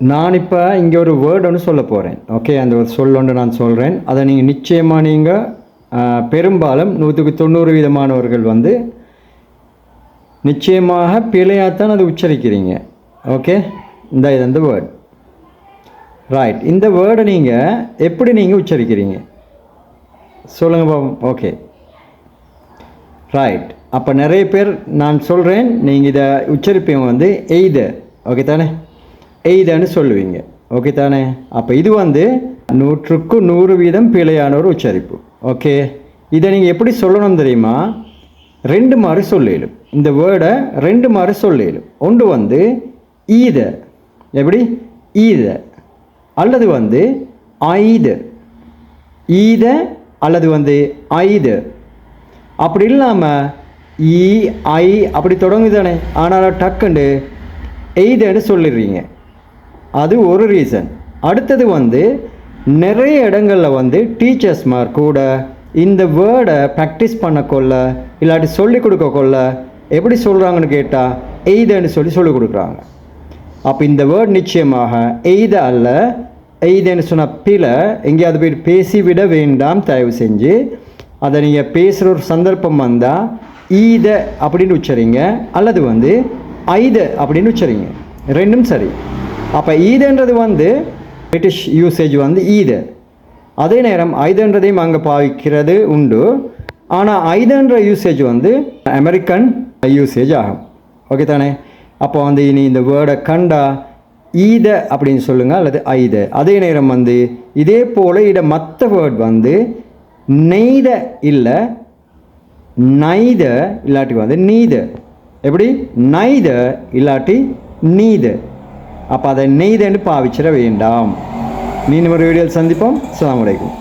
நான் இப்போ இங்கே ஒரு வேர்டு ஒன்று சொல்ல போகிறேன் ஓகே அந்த ஒரு சொல் ஒன்று நான் சொல்கிறேன் அதை நீங்கள் நிச்சயமாக நீங்கள் பெரும்பாலும் நூற்றுக்கு தொண்ணூறு விதமானவர்கள் வந்து நிச்சயமாக பிழையாகத்தான் அதை உச்சரிக்கிறீங்க. ஓகே இந்த இது அந்த வேர்ட் ரைட் இந்த வேர்டை நீங்கள் எப்படி நீங்கள் உச்சரிக்கிறீங்க? சொல்லுங்கள் பாபம் ஓகே ரைட் அப்போ நிறைய பேர் நான் சொல்கிறேன் நீங்கள் இதை உச்சரிப்பீங்க வந்து எய்த. ஓகே தானே? எய்தன்னு சொல்லுவீங்க. ஓகே தானே? அப்போ இது வந்து நூற்றுக்கு நூறு வீதம் பிழையான ஒரு உச்சரிப்பு. ஓகே இதை நீங்கள் எப்படி சொல்லணும் தெரியுமா? ரெண்டு மாதிரி சொல்லிடும் இந்த வேர்டை ரெண்டு மாதிரி சொல்லிடும் ஒன்று வந்து ஈத. எப்படி? ஈத. அல்லது வந்து ஐத. ஈத அல்லது வந்து ஐது. அப்படி இல்லாமல் ஈ ஐ அப்படி தொடங்குதானே ஆனால் டக்குண்டு எய்தன்னு சொல்லிடுறீங்க. அது ஒரு ரீசன் அடுத்தது வந்து நிறைய இடங்களில் வந்து டீச்சர்ஸ்மார் கூட இந்த வேர்டை ப்ராக்டிஸ் பண்ண கொள்ள இல்லாட்டி சொல்லிக் கொடுக்க கொள்ள எப்படி சொல்கிறாங்கன்னு கேட்டால் எய்தன்னு சொல்லி சொல்லிக் கொடுக்குறாங்க. அப்போ இந்த வேர்ட் நிச்சயமாக எய்த அல்ல எய்தன்னு சொன்ன பிழை எங்கேயாவது போய் பேசிவிட வேண்டாம் தயவு செஞ்சு அதை நீங்கள் பேசுகிற ஒரு சந்தர்ப்பம் வந்தால் ஈத அப்படின்னு உச்சரிங்க அல்லது வந்து ஐத அப்படின்னு உச்சரிங்க. ரெண்டும் சரி. அப்போ ஈதுன்றது வந்து பிரிட்டிஷ் யூசேஜ் வந்து ஈது. அதே நேரம் ஐதன்றதையும் அங்கே பாவிக்கிறது உண்டு. ஆனால் ஐதன்ற யூசேஜ் வந்து அமெரிக்கன் யூசேஜ் ஆகும். ஓகே தானே? அப்போ வந்து இனி இந்த வேர்டை கண்டா ஈத அப்படின்னு சொல்லுங்கள் அல்லது ஐத. அதே நேரம் வந்து இதே போல் இட மற்ற வேர்ட் வந்து நெய்த இல்லை நைத இல்லாட்டி வந்து நீத. எப்படி? நைத இல்லாட்டி நீத. அப்போ அதை நெய்தேன்னு பாவிச்சிட வேண்டாம் மீண்டும் ஒரு வீடியோவில் சந்திப்போம் அலாம் அலைக்கும்